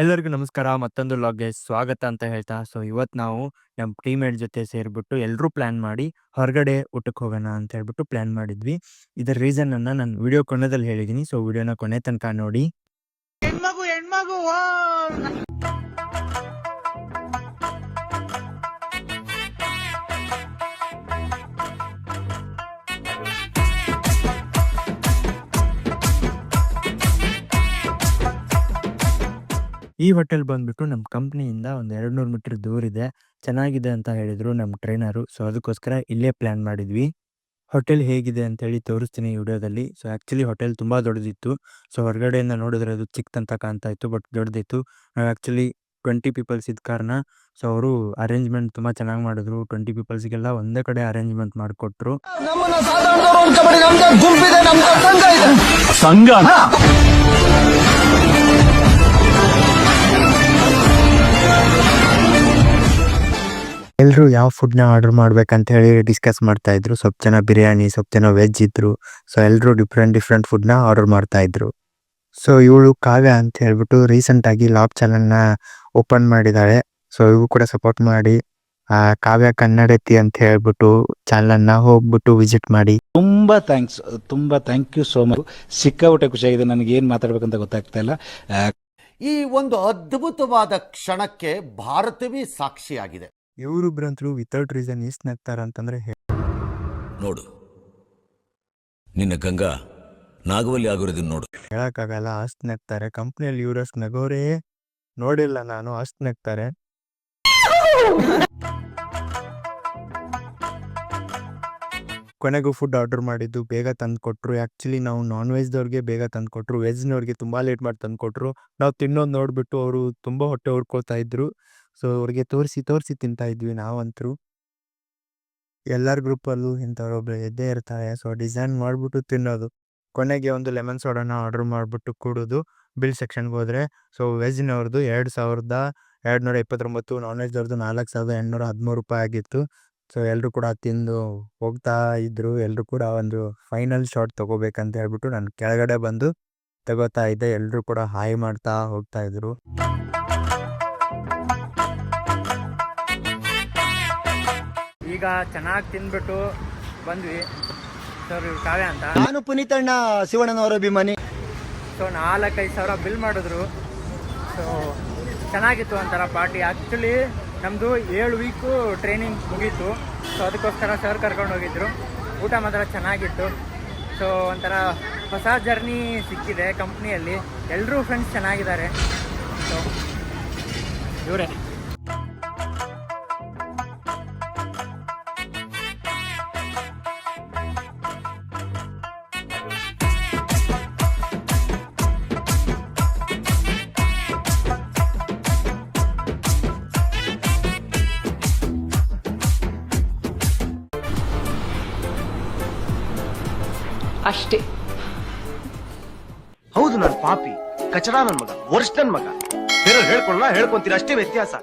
ಎಲ್ಲರಿಗೂ ನಮಸ್ಕಾರ, ಮತ್ತೊಂದು ಲಾಗ್ಗೆ ಸ್ವಾಗತ ಅಂತ ಹೇಳ್ತಾ ಸೊ ಇವತ್ತು ನಾವು ನಮ್ಮ ಟೀಮೇಟ್ ಜೊತೆ ಸೇರಿಬಿಟ್ಟು ಎಲ್ಲರೂ ಪ್ಲ್ಯಾನ್ ಮಾಡಿ ಹೊರಗಡೆ ಊಟಕ್ಕೆ ಹೋಗೋಣ ಅಂತ ಹೇಳ್ಬಿಟ್ಟು ಪ್ಲ್ಯಾನ್ ಮಾಡಿದ್ವಿ. ಇದರ ರೀಸನನ್ನು ನಾನು ವಿಡಿಯೋ ಕೊನೆದಲ್ಲಿ ಹೇಳಿದ್ದೀನಿ ಸೊ ವಿಡಿಯೋನ ಕೊನೆ ತನಕ ನೋಡಿ. ಹೆಣ್ಮಗು ಹೆಣ್ಮಗು ಈ ಹೋಟೆಲ್ ಬಂದ್ಬಿಟ್ಟು ನಮ್ಮ ಕಂಪ್ನಿಯಿಂದ ಒಂದು ಎರಡು ನೂರು ಮೀಟರ್ ದೂರ ಇದೆ. ಚೆನ್ನಾಗಿದೆ ಅಂತ ಹೇಳಿದರು ನಮ್ಮ ಟ್ರೈನರು. ಸೊ ಅದಕ್ಕೋಸ್ಕರ ಇಲ್ಲೇ ಪ್ಲ್ಯಾನ್ ಮಾಡಿದ್ವಿ. ಹೋಟೆಲ್ ಹೇಗಿದೆ ಅಂತೇಳಿ ತೋರಿಸ್ತೀನಿ ಈ ವಿಡಿಯೋದಲ್ಲಿ. ಸೊ ಆ್ಯಕ್ಚುಲಿ ಹೋಟೆಲ್ ತುಂಬ ದೊಡ್ಡದಿತ್ತು. ಸೊ ಹೊರಗಡೆಯಿಂದ ನೋಡಿದ್ರೆ ಅದು ಚಿಕ್ಕದಂತ ಕಾಣ್ತಾ ಇತ್ತು ಬಟ್ ದೊಡ್ಡದಿತ್ತು. ನಾವು ಆ್ಯಕ್ಚುಲಿ ಟ್ವೆಂಟಿ ಪೀಪಲ್ಸ್ ಇದ್ದ ಕಾರಣ ಸೊ ಅವರು ಅರೇಂಜ್ಮೆಂಟ್ ತುಂಬ ಚೆನ್ನಾಗಿ ಮಾಡಿದ್ರು. ಟ್ವೆಂಟಿ ಪೀಪಲ್ಸ್ಗೆಲ್ಲ ಒಂದೇ ಕಡೆ ಅರೇಂಜ್ಮೆಂಟ್ ಮಾಡಿಕೊಟ್ರು. ಸಂಘ ಎಲ್ಲರೂ ಯಾವ ಫುಡ್ನ ಆರ್ಡರ್ ಮಾಡ್ಬೇಕಂತ ಹೇಳಿ ಡಿಸ್ಕಸ್ ಮಾಡ್ತಾ ಇದ್ರು. ಸ್ವಲ್ಪ ಜನ ಬಿರಿಯಾನಿ ಸ್ವಲ್ಪ ಜನ ವೆಜ್ ಇದ್ರು. ಸೊ ಎಲ್ಲರೂ ಡಿಫ್ರೆಂಟ್ ಡಿಫ್ರೆಂಟ್ ಫುಡ್ನ ಆರ್ಡರ್ ಮಾಡ್ತಾ ಇದ್ರು. ಸೊ ಇವಳು ಕಾವ್ಯ ಅಂತ ಹೇಳ್ಬಿಟ್ಟು ರೀಸೆಂಟ್ ಆಗಿ ಲಾಬ್ ಚಾನಲ್ನ ಓಪನ್ ಮಾಡಿದ್ದಾಳೆ ಸೊ ಇವು ಕೂಡ ಸಪೋರ್ಟ್ ಮಾಡಿ ಆ, ಕಾವ್ಯ ಕನ್ನಡತಿ ಅಂತ ಹೇಳ್ಬಿಟ್ಟು ಚಾನಲ್ನ ಹೋಗ್ಬಿಟ್ಟು ವಿಸಿಟ್ ಮಾಡಿ. ತುಂಬಾ ಥ್ಯಾಂಕ್ಸ್ ತುಂಬಾ ಥ್ಯಾಂಕ್ ಯು ಸೋ ಮಚ್ ಸಿಕ್ಕಾಪಟ್ಟೆ ಖುಷಿಯಾಗಿದೆ. ನನಗೆ ಏನ್ ಮಾತಾಡ್ಬೇಕಂತ ಗೊತ್ತಾಗ್ತಾ ಇಲ್ಲ. ಆ, ಈ ಒಂದು ಅದ್ಭುತವಾದ ಕ್ಷಣಕ್ಕೆ ಭಾರತವೇ ಸಾಕ್ಷಿಯಾಗಿದೆ. ಇವರಿಬ್ರಂತರೂ ವಿತೌಟ್ ರೀಸನ್ ಈಸ್ಟ್ ನಗ್ತಾರ ಅಂತಂದ್ರೆ ನೋಡು. ನಿನ್ನ ಗಂಗಾ ನಾಗವಲ್ಲಿ ಆಗಿರೋದನ್ನ ನೋಡು. ಹೇಳಕ್ಕಾಗಲ್ಲ ಅಷ್ಟು ನಗ್ತಾರೆ. ಕಂಪ್ನಿಯಲ್ಲಿ ಇವರಷ್ಟು ನಗೋರೇ ನೋಡಿಲ್ಲ ನಾನು ಅಷ್ಟು ನಗ್ತಾರೆ. ಕೊನೆಗೂ ಫುಡ್ ಆರ್ಡರ್ ಮಾಡಿದ್ದು ಬೇಗ ತಂದು ಕೊಟ್ಟರು ಆ್ಯಕ್ಚುಲಿ ನಾವು ನಾನ್ ವೆಜ್ದವ್ರಿಗೆ ಬೇಗ ತಂದು ಕೊಟ್ಟರು ವೆಜ್ನವ್ರಿಗೆ ತುಂಬ ಲೇಟ್ ಮಾಡಿ ತಂದು ಕೊಟ್ಟರು ನಾವು ತಿನ್ನೋದು ನೋಡಿಬಿಟ್ಟು ಅವರು ತುಂಬ ಹೊಟ್ಟೆ ಹುರ್ಕೋತಾ ಇದ್ರು. ಸೊ, ಅವ್ರಿಗೆ ತೋರಿಸಿ ತೋರಿಸಿ ತಿಂತಾ ಇದ್ವಿ ನಾವಂತರೂ ಎಲ್ಲರ ಗ್ರೂಪಲ್ಲೂ ಇಂಥವ್ರೊಬ್ರು ಎದ್ದೇ ಇರ್ತಾರೆ. ಸೊ, ಡಿಸೈನ್ ಮಾಡಿಬಿಟ್ಟು ತಿನ್ನೋದು. ಕೊನೆಗೆ ಒಂದು ಲೆಮನ್ ಸೋಡಾನ ಆರ್ಡ್ರ್ ಮಾಡಿಬಿಟ್ಟು ಕುಡಿದು. ಬಿಲ್ ಸೆಕ್ಷನ್ಗೆ ಹೋದರೆ, ಸೊ ವೆಜ್ನವ್ರದ್ದು ಎರಡು ಸಾವಿರದ ಎರಡು ನೂರ ಇಪ್ಪತ್ತೊಂಬತ್ತು ನಾನ್ ವೆಜ್ದವ್ರದ್ದು ನಾಲ್ಕು ಸಾವಿರದ ಎಂಟುನೂರ ಹದಿಮೂರು ರೂಪಾಯಿ ಆಗಿತ್ತು. ಸೊ ಎಲ್ಲರೂ ಕೂಡ ತಿಂದು ಹೋಗ್ತಾ ಇದ್ದರು ಎಲ್ಲರೂ ಕೂಡ ಒಂದು ಫೈನಲ್ ಶಾಟ್ ತೊಗೋಬೇಕಂತ ಹೇಳ್ಬಿಟ್ಟು ನಾನು ಕೆಳಗಡೆ ಬಂದು ತಗೋತಾ ಇದ್ದೆ. ಎಲ್ಲರೂ ಕೂಡ ಹಾಯ್ ಮಾಡ್ತಾ ಹೋಗ್ತಾ ಇದ್ರು. ಈಗ ಚೆನ್ನಾಗಿ ತಿಂದ್ಬಿಟ್ಟು ಬಂದ್ವಿ. ಸರ್ ಇವ್ರು ಕಾವ್ಯ ಅಂತ. ನಾನು ಪುನೀತಣ್ಣ ಶಿವಣ್ಣನವರ ಅಭಿಮಾನಿ. ಸೊ ನಾಲ್ಕೈದು ಸಾವಿರ ಬಿಲ್ ಮಾಡಿದ್ರು. ಸೊ ಚೆನ್ನಾಗಿತ್ತು ಒಂಥರ ಪಾರ್ಟಿ ಆ್ಯಕ್ಚುಲಿ ನಮ್ಮದು ಏಳು ವೀಕು ಟ್ರೈನಿಂಗ್ ಮುಗೀತು. ಸೊ ಅದಕ್ಕೋಸ್ಕರ ಸರ್ ಕರ್ಕೊಂಡು ಹೋಗಿದ್ರು. ಊಟ ಮಾತ್ರ ಚೆನ್ನಾಗಿತ್ತು. ಸೊ ಒಂಥರ ಹೊಸ ಜರ್ನಿ ಸಿಕ್ಕಿದೆ ಕಂಪ್ನಿಯಲ್ಲಿ ಎಲ್ಲರೂ ಫ್ರೆಂಡ್ಸ್ ಚೆನ್ನಾಗಿದ್ದಾರೆ. ಸೊ ಇವರೇ. ಅಷ್ಟೇ. ಹೌದು ನಾನು ಪಾಪಿ. ಕಚರಾ ನನ್ ಮಗ ವರ್ಷ ನನ್ ಮಗ. ಬೇರೆ ಹೇಳ್ಕೊಳ್ಳ ಹೇಳ್ಕೊಂತೀರ, ಅಷ್ಟೇ ವ್ಯತ್ಯಾಸ.